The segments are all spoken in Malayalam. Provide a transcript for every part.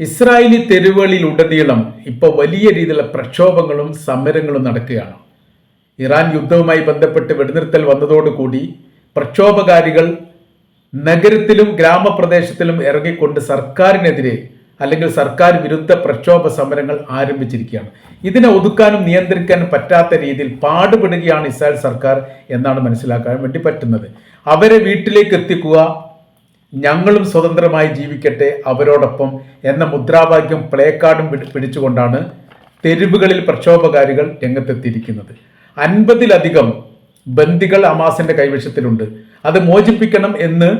ഇസ്രായേലി തെരുവുകളിൽ ഉടനീളം ഇപ്പോൾ വലിയ രീതിയിലുള്ള പ്രക്ഷോഭങ്ങളും സമരങ്ങളും നടക്കുകയാണ്. ഇറാൻ യുദ്ധവുമായി ബന്ധപ്പെട്ട് വെടിനിർത്തൽ വന്നതോടുകൂടി പ്രക്ഷോഭകാരികൾ നഗരത്തിലും ഗ്രാമപ്രദേശത്തിലും ഇറങ്ങിക്കൊണ്ട് സർക്കാരിനെതിരെ അല്ലെങ്കിൽ സർക്കാർ വിരുദ്ധ പ്രക്ഷോഭ സമരങ്ങൾ ആരംഭിച്ചിരിക്കുകയാണ്. ഇതിനെ ഒതുക്കാനും നിയന്ത്രിക്കാനും പറ്റാത്ത രീതിയിൽ പാടുപെടുകയാണ് ഇസ്രായേൽ സർക്കാർ എന്നാണ് മനസ്സിലാക്കാൻ വേണ്ടി പറ്റുന്നത്. അവരെ വീട്ടിലേക്ക് എത്തിക്കുക ഞങ്ങളും സ്വതന്ത്രമായി ജീവിക്കട്ടെ അവരോടൊപ്പം എന്ന മുദ്രാവാക്യം പ്ലേ കാർഡും പിടിച്ചുകൊണ്ടാണ് തെരുവുകളിൽ പ്രക്ഷോഭകാരികൾ രംഗത്തെത്തിയിരിക്കുന്നത്. അൻപതിലധികം ബന്ദികൾ അമാസിന്റെ കൈവശത്തിലുണ്ട്. അത് മോചിപ്പിക്കണം എന്ന്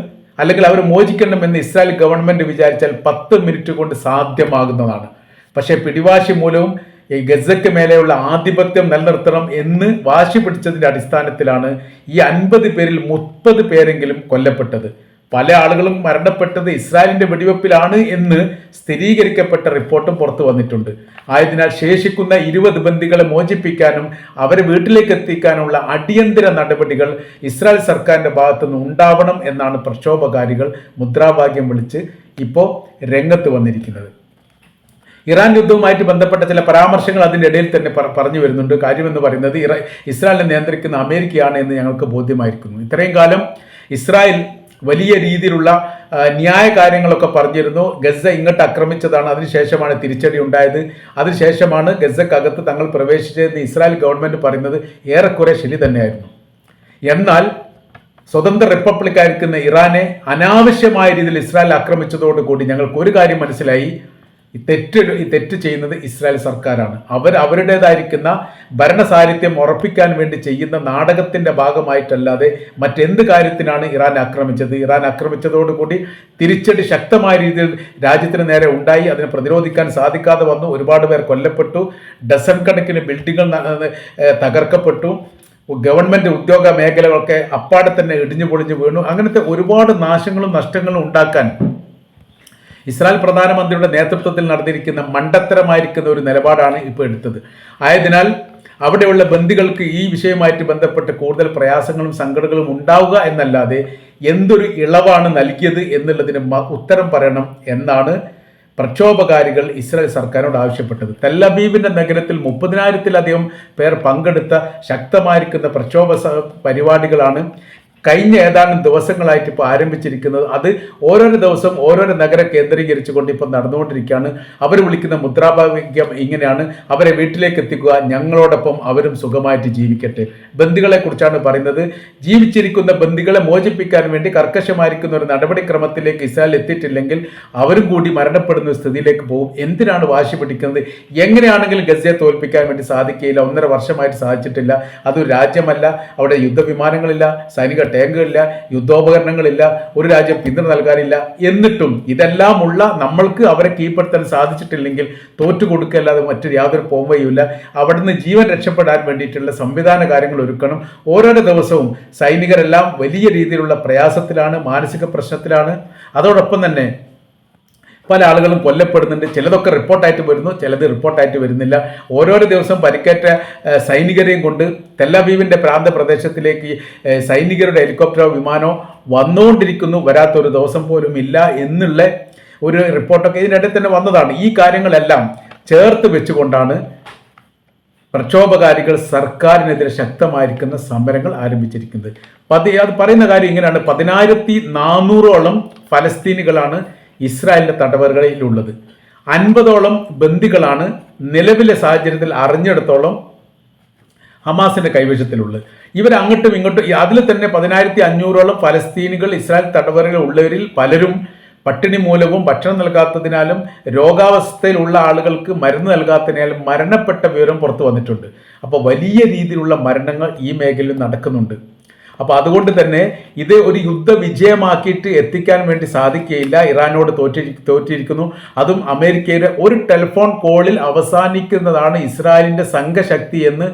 അല്ലെങ്കിൽ അവർ മോചിക്കണം എന്ന് ഇസ്രായേൽ ഗവൺമെന്റ് വിചാരിച്ചാൽ പത്ത് മിനിറ്റ് കൊണ്ട് സാധ്യമാകുന്നതാണ്. പക്ഷേ പിടിവാശി മൂലവും ഈ ഗസയ്ക്ക് മേലെയുള്ള ആധിപത്യം നിലനിർത്തണം എന്ന് വാശി പിടിച്ചതിന്റെ അടിസ്ഥാനത്തിലാണ് ഈ അൻപത് പേരിൽ മുപ്പത് പേരെങ്കിലും കൊല്ലപ്പെട്ടത്. പല ആളുകളും മരണപ്പെട്ടത് ഇസ്രായേലിന്റെ വെടിവെപ്പിലാണ് എന്ന് സ്ഥിരീകരിക്കപ്പെട്ട റിപ്പോർട്ടും പുറത്തു വന്നിട്ടുണ്ട്. ആയതിനാൽ ശേഷിക്കുന്ന ഇരുപത് ബന്ധികളെ മോചിപ്പിക്കാനും അവരെ വീട്ടിലേക്ക് എത്തിക്കാനുള്ള അടിയന്തര നടപടികൾ ഇസ്രായേൽ സർക്കാരിന്റെ ഭാഗത്തുനിന്ന് ഉണ്ടാവണം എന്നാണ് പ്രക്ഷോഭകാരികൾ മുദ്രാവാക്യം വിളിച്ച് ഇപ്പോൾ രംഗത്ത് വന്നിരിക്കുന്നത്. ഇറാൻ യുദ്ധവുമായിട്ട് ബന്ധപ്പെട്ട ചില പരാമർശങ്ങൾ അതിന്റെ ഇടയിൽ തന്നെ പറഞ്ഞു വരുന്നുണ്ട്. കാര്യമെന്ന് പറയുന്നത് ഇസ്രായേലിനെ നിയന്ത്രിക്കുന്ന അമേരിക്കയാണ് എന്ന് ഞങ്ങൾക്ക് ബോധ്യമായിരിക്കുന്നു. ഇത്രയും കാലം ഇസ്രായേൽ വലിയ രീതിയിലുള്ള ന്യായ കാര്യങ്ങളൊക്കെ പറഞ്ഞിരുന്നു. ഗസ ഇങ്ങോട്ട് ആക്രമിച്ചതാണ്. അതിനുശേഷമാണ് തിരിച്ചടി ഉണ്ടായത്. അതിനുശേഷമാണ് ഗസക്കകത്ത് തങ്ങൾ പ്രവേശിച്ചതെന്ന് ഇസ്രായേൽ ഗവൺമെന്റ് പറയുന്നത് ഏറെക്കുറെ ശരി തന്നെയായിരുന്നു. എന്നാൽ സ്വതന്ത്ര റിപ്പബ്ലിക്കായിരിക്കുന്ന ഇറാനെ അനാവശ്യമായ രീതിയിൽ ഇസ്രായേൽ ആക്രമിച്ചതോടുകൂടി ഞങ്ങൾക്ക് ഒരു കാര്യം മനസ്സിലായി. ഈ തെറ്റ് ഈ തെറ്റ് ചെയ്യുന്നത് ഇസ്രായേൽ സർക്കാരാണ്. അവർ അവരുടേതായിരിക്കുന്ന ഭരണസാന്നിധ്യം ഉറപ്പിക്കാൻ വേണ്ടി ചെയ്യുന്ന നാടകത്തിന്റെ ഭാഗമായിട്ടല്ലാതെ മറ്റെന്ത് കാര്യത്തിനാണ് ഇറാൻ ആക്രമിച്ചത്? ഇറാൻ ആക്രമിച്ചതോടുകൂടി തിരിച്ചടി ശക്തമായ രീതിയിൽ രാജ്യത്തിന് നേരെ ഉണ്ടായി. അതിനെ പ്രതിരോധിക്കാൻ സാധിക്കാതെ വന്നു. ഒരുപാട് പേർ കൊല്ലപ്പെട്ടു. ഡസൺ കണക്കിന് ബിൽഡിങ്ങുകൾ തകർക്കപ്പെട്ടു. ഗവൺമെന്റ് ഉദ്യോഗ മേഖലകളൊക്കെ അപ്പാടെ തന്നെ ഇടിഞ്ഞു പൊളിഞ്ഞു വീണു. അങ്ങനത്തെ ഒരുപാട് നാശങ്ങളും നഷ്ടങ്ങളും ഉണ്ടാക്കാൻ ഇസ്രായേൽ പ്രധാനമന്ത്രിയുടെ നേതൃത്വത്തിൽ നടന്നിരിക്കുന്ന മണ്ടത്തരമായിരിക്കുന്ന ഒരു നിലപാടാണ് ഇപ്പോൾ എടുത്തത്. ആയതിനാൽ അവിടെയുള്ള ബന്ദികൾക്ക് ഈ വിഷയവുമായിട്ട് ബന്ധപ്പെട്ട് കൂടുതൽ പ്രയാസങ്ങളും സങ്കടങ്ങളും ഉണ്ടാവുക എന്നല്ലാതെ എന്തൊരു ഇളവാണ് നൽകിയത് എന്നുള്ളതിന് ഉത്തരം പറയണം എന്നാണ് പ്രക്ഷോഭകാരികൾ ഇസ്രായേൽ സർക്കാരിനോട് ആവശ്യപ്പെട്ടത്. തെല്ലബീബിന്റെ നഗരത്തിൽ മുപ്പതിനായിരത്തിലധികം പേർ പങ്കെടുത്ത ശക്തമായിരിക്കുന്ന പ്രക്ഷോഭ പരിപാടികളാണ് കഴിഞ്ഞ ഏതാനും ദിവസങ്ങളായിട്ട് ഇപ്പോൾ ആരംഭിച്ചിരിക്കുന്നത് അത് ഓരോരോ ദിവസം ഓരോരോ നഗരം കേന്ദ്രീകരിച്ചുകൊണ്ട് ഇപ്പോൾ നടന്നുകൊണ്ടിരിക്കുകയാണ്. അവർ വിളിക്കുന്ന മുദ്രാവാക്യം ഇങ്ങനെയാണ്. അവരെ വീട്ടിലേക്ക് എത്തിക്കുക. ഞങ്ങളോടൊപ്പം അവരും സുഖമായിട്ട് ജീവിക്കട്ടെ. ബന്ധുക്കളെ കുറിച്ചാണ് പറയുന്നത്. ജീവിച്ചിരിക്കുന്ന ബന്ധുക്കളെ മോചിപ്പിക്കാൻ വേണ്ടി കർക്കശമായിരിക്കുന്ന ഒരു നടപടിക്രമത്തിലേക്ക് ഇസ്രായേൽ എത്തിയിട്ടില്ലെങ്കിൽ അവരും കൂടി മരണപ്പെടുന്ന സ്ഥിതിയിലേക്ക് പോകും. എന്തിനാണ് വാശി പിടിക്കുന്നത്? എങ്ങനെയാണെങ്കിലും ഗസയെ തോൽപ്പിക്കാൻ വേണ്ടി സാധിക്കുകയില്ല ഒന്നര വർഷമായിട്ട് സാധിച്ചിട്ടില്ല. അതൊരു രാജ്യമല്ല. അവിടെ യുദ്ധവിമാനങ്ങളില്ല. സൈനിക ടാങ്കുകളില്ല യുദ്ധോപകരണങ്ങളില്ല ഒരു രാജ്യം പിന്തുണ നൽകാനില്ല. എന്നിട്ടും ഇതെല്ലാമുള്ള നമ്മൾക്ക് അവരെ കീഴ്പ്പെടുത്താൻ സാധിച്ചിട്ടില്ലെങ്കിൽ തോറ്റു കൊടുക്കല്ലാതെ മറ്റൊരു യാതൊരു പോംവഴിയുമില്ല. അവിടുന്ന് ജീവൻ രക്ഷപ്പെടാൻ വേണ്ടിയിട്ടുള്ള സംവിധാന കാര്യങ്ങൾ ഒരുക്കണം. ഓരോരോ ദിവസവും സൈനികരെല്ലാം വലിയ രീതിയിലുള്ള പ്രയാസത്തിലാണ് മാനസിക പ്രശ്നത്തിലാണ്. അതോടൊപ്പം തന്നെ പല ആളുകളും കൊല്ലപ്പെടുന്നുണ്ട്. ചിലതൊക്കെ റിപ്പോർട്ടായിട്ട് വരുന്നു ചിലത് റിപ്പോർട്ടായിട്ട് വരുന്നില്ല. ഓരോരോ ദിവസം പരിക്കേറ്റ സൈനികരെയും കൊണ്ട് തെല്ലബീവിന്റെ പ്രാന്ത പ്രദേശത്തിലേക്ക് സൈനികരുടെ ഹെലികോപ്റ്ററോ വിമാനോ വന്നുകൊണ്ടിരിക്കുന്നു. വരാത്തൊരു ദിവസം പോലും ഇല്ല എന്നുള്ള ഒരു റിപ്പോർട്ടൊക്കെ ഇതിനിടയിൽ തന്നെ വന്നതാണ്. ഈ കാര്യങ്ങളെല്ലാം ചേർത്ത് വെച്ചുകൊണ്ടാണ് പ്രക്ഷോഭകാരികൾ സർക്കാരിനെതിരെ ശക്തമായിരിക്കുന്ന സമരങ്ങൾ ആരംഭിച്ചിരിക്കുന്നത്. പതി അത് പറയുന്ന കാര്യം ഇങ്ങനെയാണ്. പതിനായിരത്തി നാനൂറോളം ഫലസ്തീനികളാണ് ഇസ്രായേലിന്റെ തടവറകളിലുള്ളത്. അൻപതോളം ബന്ദികളാണ് നിലവിലെ സാഹചര്യത്തിൽ അറിഞ്ഞിടത്തോളം ഹമാസിന്റെ കൈവശത്തിലുള്ളത്. ഇവർ അങ്ങോട്ടും ഇങ്ങോട്ടും അതിൽ തന്നെ പതിനായിരത്തി അഞ്ഞൂറോളം ഫലസ്തീനികൾ ഇസ്രായേൽ തടവറയിൽ ഉള്ളവരിൽ പലരും പട്ടിണി മൂലവും ഭക്ഷണം നൽകാത്തതിനാലും രോഗാവസ്ഥയിലുള്ള ആളുകൾക്ക് മരുന്ന് നൽകാത്തതിനാലും മരണപ്പെട്ട വിവരം പുറത്തു വന്നിട്ടുണ്ട്. അപ്പോൾ വലിയ രീതിയിലുള്ള മരണങ്ങൾ ഈ മേഖലയിൽ നടക്കുന്നുണ്ട്. അപ്പോൾ അതുകൊണ്ട് തന്നെ ഇത് ഒരു യുദ്ധ വിജയമാക്കിയിട്ട് എത്തിക്കാൻ വേണ്ടി സാധിക്കുകയില്ല. ഇറാനോട് തോറ്റി തോറ്റിരിക്കുന്നു. അതും അമേരിക്കയുടെ ഒരു ടെലിഫോൺ കോളിൽ അവസാനിക്കുന്നതാണ് ഇസ്രായേലിന്റെ സംഘശക്തി എന്ന്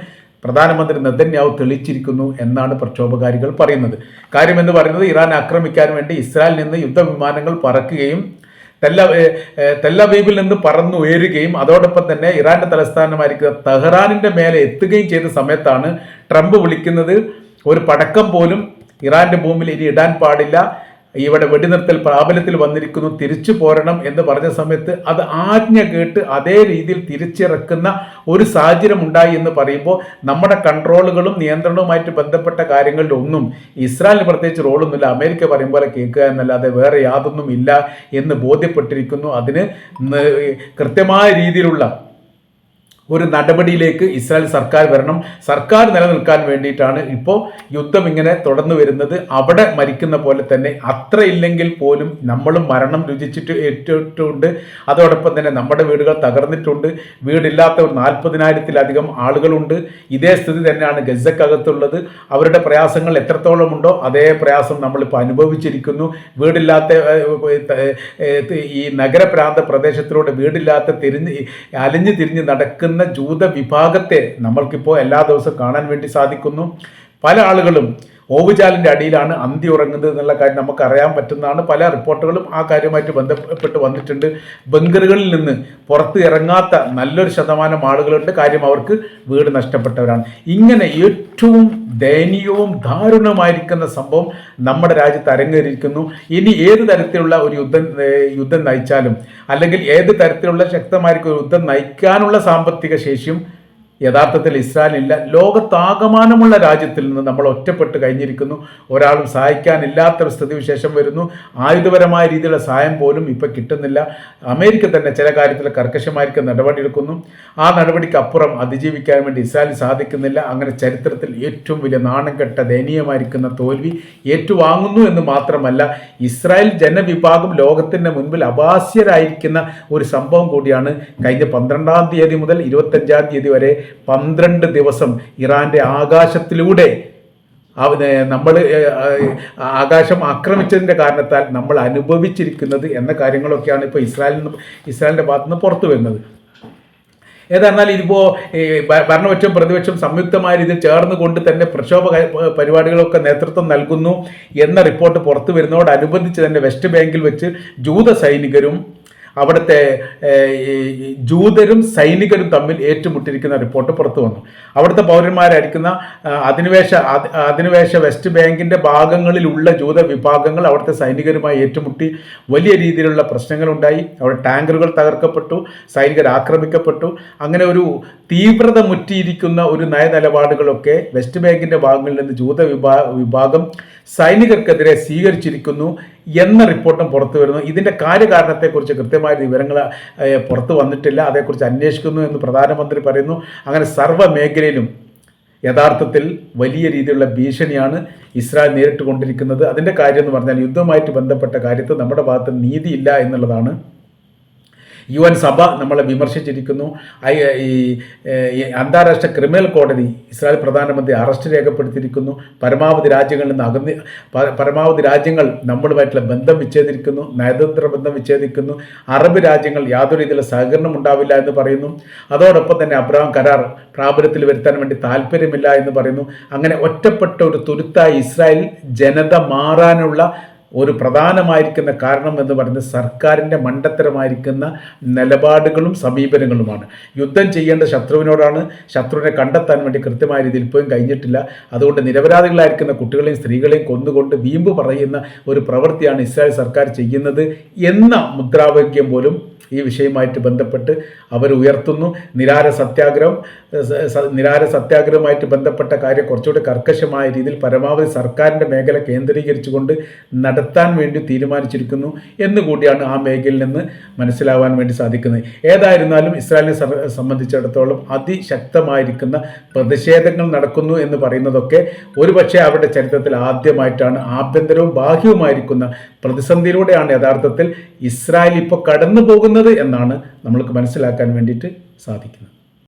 പ്രധാനമന്ത്രി നെതന്യാവ് തെളിയിച്ചിരിക്കുന്നു എന്നാണ് പ്രക്ഷോഭകാരികൾ പറയുന്നത്. കാര്യമെന്ന് പറയുന്നത് ഇറാൻ ആക്രമിക്കാൻ വേണ്ടി ഇസ്രായേലിൽ നിന്ന് യുദ്ധവിമാനങ്ങൾ പറക്കുകയും തെല്ല തെല്ലവീപിൽ നിന്ന് പറന്നുയരുകയും അതോടൊപ്പം തന്നെ ഇറാന്റെ തലസ്ഥാനമായിരിക്കുന്ന തെഹ്റാനിന്റെ മേലെ എത്തുകയും ചെയ്ത സമയത്താണ് ട്രംപ് വിളിക്കുന്നത് ഒരു പടക്കം പോലും ഇറാന്റെ ഭൂമിയിൽ ഇനി ഇടാൻ പാടില്ല. ഇവിടെ വെടിനിർത്തൽ പ്രാബല്യത്തിൽ വന്നിരിക്കുന്നു തിരിച്ചു പോരണം എന്ന് പറഞ്ഞ സമയത്ത് അത് ആജ്ഞ കേട്ട് അതേ രീതിയിൽ തിരിച്ചിറക്കുന്ന ഒരു സാഹചര്യം ഉണ്ടായി എന്ന് പറയുമ്പോൾ നമ്മുടെ കൺട്രോളുകളും നിയന്ത്രണവുമായിട്ട് ബന്ധപ്പെട്ട കാര്യങ്ങളിൽ ഒന്നും ഇസ്രായേലിന് പ്രത്യേകിച്ച് റോളൊന്നുമില്ല. അമേരിക്ക പറയും പോലെ കേൾക്കുക എന്നല്ലാതെ വേറെ യാതൊന്നും ഇല്ല എന്ന് ബോധ്യപ്പെട്ടിരിക്കുന്നു. അതിന് കൃത്യമായ രീതിയിലുള്ള ഒരു നടപടിയിലേക്ക് ഇസ്രായേൽ സർക്കാർ വരണം. സർക്കാർ നിലനിൽക്കാൻ വേണ്ടിയിട്ടാണ് ഇപ്പോൾ യുദ്ധം ഇങ്ങനെ തുടർന്നു വരുന്നത്. അവിടെ മരിക്കുന്ന പോലെ തന്നെ അത്ര ഇല്ലെങ്കിൽ പോലും നമ്മളും മരണം രുചിച്ചിട്ട് ഏറ്റിട്ടുണ്ട്. അതോടൊപ്പം തന്നെ നമ്മുടെ വീടുകൾ തകർന്നിട്ടുണ്ട്. വീടില്ലാത്ത ഒരു നാൽപ്പതിനായിരത്തിലധികം ആളുകളുണ്ട്. ഇതേ സ്ഥിതി തന്നെയാണ് ഗസക്കകത്തുള്ളത്. അവരുടെ പ്രയാസങ്ങൾ എത്രത്തോളം ഉണ്ടോ അതേ പ്രയാസം നമ്മളിപ്പോൾ അനുഭവിച്ചിരിക്കുന്നു. വീടില്ലാത്ത ഈ നഗരപ്രാന്ത പ്രദേശത്തിലൂടെ വീടില്ലാത്ത തിരിഞ്ഞ് അലിഞ്ഞു തിരിഞ്ഞ് നടക്കുന്ന എന്ന ജൂത വിഭാഗത്തെ നമ്മൾക്കിപ്പോൾ എല്ലാ ദിവസവും കാണാൻ വേണ്ടി സാധിക്കുന്നു. പല ആളുകളും ഓവുചാലിന്റെ അടിയിലാണ് അന്തി ഉറങ്ങുന്നത് എന്നുള്ള കാര്യം നമുക്കറിയാൻ പറ്റുന്നതാണ്. പല റിപ്പോർട്ടുകളും ആ കാര്യമായിട്ട് ബന്ധപ്പെട്ട് വന്നിട്ടുണ്ട്. ബങ്കറുകളിൽ നിന്ന് പുറത്ത് ഇറങ്ങാത്ത നല്ലൊരു ശതമാനം ആളുകളുണ്ട്. കാര്യം അവർക്ക് വീട് നഷ്ടപ്പെട്ടവരാണ്. ഇങ്ങനെ ഏറ്റവും ദയനീയവും ദാരുണമായിരിക്കുന്ന സംഭവം നമ്മുടെ രാജ്യത്ത് അരങ്ങേറിയിരിക്കുന്നു. ഇനി ഏത് തരത്തിലുള്ള ഒരു യുദ്ധം യുദ്ധം നയിച്ചാലും അല്ലെങ്കിൽ ഏത് തരത്തിലുള്ള ശക്തമായിരിക്കും യുദ്ധം നയിക്കാനുള്ള സാമ്പത്തിക ശേഷിയും യഥാർത്ഥത്തിൽ ഇസ്രായേലില്ല ലോകത്താകമാനമുള്ള രാജ്യത്തിൽ നിന്ന് നമ്മൾ ഒറ്റപ്പെട്ട് കഴിഞ്ഞിരിക്കുന്നു. ഒരാളും സഹായിക്കാനില്ലാത്തൊരു സ്ഥിതിവിശേഷം വരുന്നു. ആയുധപരമായ രീതിയിലുള്ള സഹായം പോലും ഇപ്പം കിട്ടുന്നില്ല. അമേരിക്ക തന്നെ ചില കാര്യത്തിൽ കർക്കശമായിരിക്കും നടപടിയെടുക്കുന്നു ആ നടപടിക്ക് അപ്പുറം അതിജീവിക്കാൻ വേണ്ടി ഇസ്രായേൽ സാധിക്കുന്നില്ല. അങ്ങനെ ചരിത്രത്തിൽ ഏറ്റവും വലിയ നാണം കെട്ട ദയനീയമായിരിക്കുന്ന തോൽവി ഏറ്റുവാങ്ങുന്നു എന്ന് മാത്രമല്ല ഇസ്രായേൽ ജനവിഭാഗം ലോകത്തിന്റെ മുൻപിൽ അപാസ്യരായിരിക്കുന്ന ഒരു സംഭവം കൂടിയാണ്. കഴിഞ്ഞ പന്ത്രണ്ടാം തീയതി മുതൽ ഇരുപത്തഞ്ചാം തീയതി വരെ പന്ത്രണ്ട് ദിവസം ഇറാന്റെ ആകാശത്തിലൂടെ നമ്മൾ ആകാശം ആക്രമിച്ചതിന്റെ കാരണത്താൽ നമ്മൾ അനുഭവിച്ചിരിക്കുന്നത് എന്ന കാര്യങ്ങളൊക്കെയാണ് ഇപ്പോൾ ഇസ്രായേലിൽ നിന്ന് ഇസ്രായേലിന്റെ ഭാഗത്തു നിന്ന് പുറത്തു വരുന്നത്. ഏതായിരുന്നാൽ ഇതിപ്പോൾ ഭരണപക്ഷം പ്രതിപക്ഷം സംയുക്തമായ രീതിയിൽ ചേർന്ന് കൊണ്ട് തന്നെ പ്രക്ഷോഭ പരിപാടികളൊക്കെ നേതൃത്വം നൽകുന്നു എന്ന റിപ്പോർട്ട് പുറത്തു വരുന്നതോടനുബന്ധിച്ച് തന്നെ വെസ്റ്റ് ബാങ്കിൽ വെച്ച് ജൂത സൈനികരും അവിടുത്തെ ജൂതരും സൈനികരും തമ്മിൽ ഏറ്റുമുട്ടിരിക്കുന്ന റിപ്പോർട്ട് പുറത്തു വന്നു. അവിടുത്തെ പൗരന്മാരായിരിക്കുന്ന അധിനിവേശ അധിനിവേശ വെസ്റ്റ് ബാങ്കിന്റെ ഭാഗങ്ങളിലുള്ള ജൂത വിഭാഗങ്ങൾ അവിടുത്തെ സൈനികരുമായി ഏറ്റുമുട്ടി. വലിയ രീതിയിലുള്ള പ്രശ്നങ്ങളുണ്ടായി. അവിടെ ടാങ്കറുകൾ തകർക്കപ്പെട്ടു. സൈനികർ ആക്രമിക്കപ്പെട്ടു. അങ്ങനെ ഒരു തീവ്രത മുറ്റിയിരിക്കുന്ന ഒരു നയനിലപാടുകളൊക്കെ വെസ്റ്റ് ബാങ്കിന്റെ ഭാഗങ്ങളിൽ നിന്ന് ജൂത വിഭാ വിഭാഗം സൈനികർക്കെതിരെ സ്വീകരിച്ചിരിക്കുന്നു എന്ന റിപ്പോർട്ടും പുറത്തു വരുന്നു. ഇതിന്റെ കാര്യകാരണത്തെക്കുറിച്ച് കൃത്യമായ വിവരങ്ങൾ പുറത്തു വന്നിട്ടില്ല. അതേക്കുറിച്ച് അന്വേഷിക്കുന്നു എന്ന് പ്രധാനമന്ത്രി പറയുന്നു. അങ്ങനെ സർവ മേഖലയിലും യഥാർത്ഥത്തിൽ വലിയ രീതിയിലുള്ള ഭീഷണിയാണ് ഇസ്രായേൽ നേരിട്ട് കൊണ്ടിരിക്കുന്നത് അതിന്റെ കാര്യം എന്ന് പറഞ്ഞാൽ യുദ്ധവുമായിട്ട് ബന്ധപ്പെട്ട കാര്യത്തിൽ നമ്മുടെ ഭാഗത്ത് നീതിയില്ല എന്നുള്ളതാണ് യു എൻ സഭ നമ്മളെ വിമർശിച്ചിരിക്കുന്നു. ഈ അന്താരാഷ്ട്ര ക്രിമിനൽ കോടതി ഇസ്രായേൽ പ്രധാനമന്ത്രി അറസ്റ്റ് രേഖപ്പെടുത്തിയിരിക്കുന്നു. പരമാവധി രാജ്യങ്ങളിൽ നിന്ന് അകന്ന് പരമാവധി രാജ്യങ്ങൾ നമ്മളുമായിട്ടുള്ള ബന്ധം വിച്ഛേദിക്കുന്നു. നയതന്ത്ര ബന്ധം വിച്ഛേദിക്കുന്നു. അറബ് രാജ്യങ്ങൾ യാതൊരു രീതിയിലുള്ള സഹകരണം ഉണ്ടാവില്ല എന്ന് പറയുന്നു. അതോടൊപ്പം തന്നെ അബ്രഹാം കരാർ പ്രാബല്യത്തിൽ വരുത്താൻ വേണ്ടി താല്പര്യമില്ല എന്ന് പറയുന്നു. അങ്ങനെ ഒറ്റപ്പെട്ട ഒരു തുരുത്തായി ഇസ്രായേൽ ജനത മാറാനുള്ള ഒരു പ്രധാനമായിരിക്കുന്ന കാരണം എന്ന് പറയുന്നത് സർക്കാരിന്റെ മണ്ടത്തരമായിരിക്കുന്ന നിലപാടുകളും സമീപനങ്ങളുമാണ്. യുദ്ധം ചെയ്യേണ്ട ശത്രുവിനോടാണ് ശത്രുവിനെ കണ്ടെത്താൻ വേണ്ടി കൃത്യമായ രീതിയിൽ ഇപ്പോഴും കഴിഞ്ഞിട്ടില്ല. അതുകൊണ്ട് നിരപരാധികളായിരിക്കുന്ന കുട്ടികളെയും സ്ത്രീകളെയും കൊന്നുകൊണ്ട് വീമ്പ് പറയുന്ന ഒരു പ്രവൃത്തിയാണ് ഇസ്രായേൽ സർക്കാർ ചെയ്യുന്നത് എന്ന മുദ്രാവാക്യം പോലും ഈ വിഷയവുമായിട്ട് ബന്ധപ്പെട്ട് അവർ ഉയർത്തുന്നു. നിരാര സത്യാഗ്രഹം നിരാര സത്യാഗ്രഹവുമായിട്ട് ബന്ധപ്പെട്ട കാര്യം കുറച്ചുകൂടി കർക്കശമായ രീതിയിൽ പരമാവധി സർക്കാരിന്റെ മേഖല കേന്ദ്രീകരിച്ചുകൊണ്ട് നടത്താൻ വേണ്ടി തീരുമാനിച്ചിരിക്കുന്നു എന്നുകൂടിയാണ് ആ മേഖലയിൽ നിന്ന് മനസ്സിലാവാൻ വേണ്ടി സാധിക്കുന്നത്. ഏതായിരുന്നാലും ഇസ്രായേലിനെ സംബന്ധിച്ചിടത്തോളം അതിശക്തമായിരിക്കുന്ന പ്രതിഷേധങ്ങൾ നടക്കുന്നു എന്ന് പറയുന്നതൊക്കെ ഒരുപക്ഷെ അവരുടെ ചരിത്രത്തിൽ ആദ്യമായിട്ടാണ് ആഭ്യന്തരവും ബാഹ്യവുമായിരിക്കുന്ന പ്രതിസന്ധിയിലൂടെയാണ് യഥാർത്ഥത്തിൽ ഇസ്രായേൽ ഇപ്പോൾ കടന്നു പോകുന്നത് എന്നാണ് നമ്മൾക്ക് മനസ്സിലാക്കാൻ വേണ്ടിയിട്ട് സാധിക്കുന്നത്.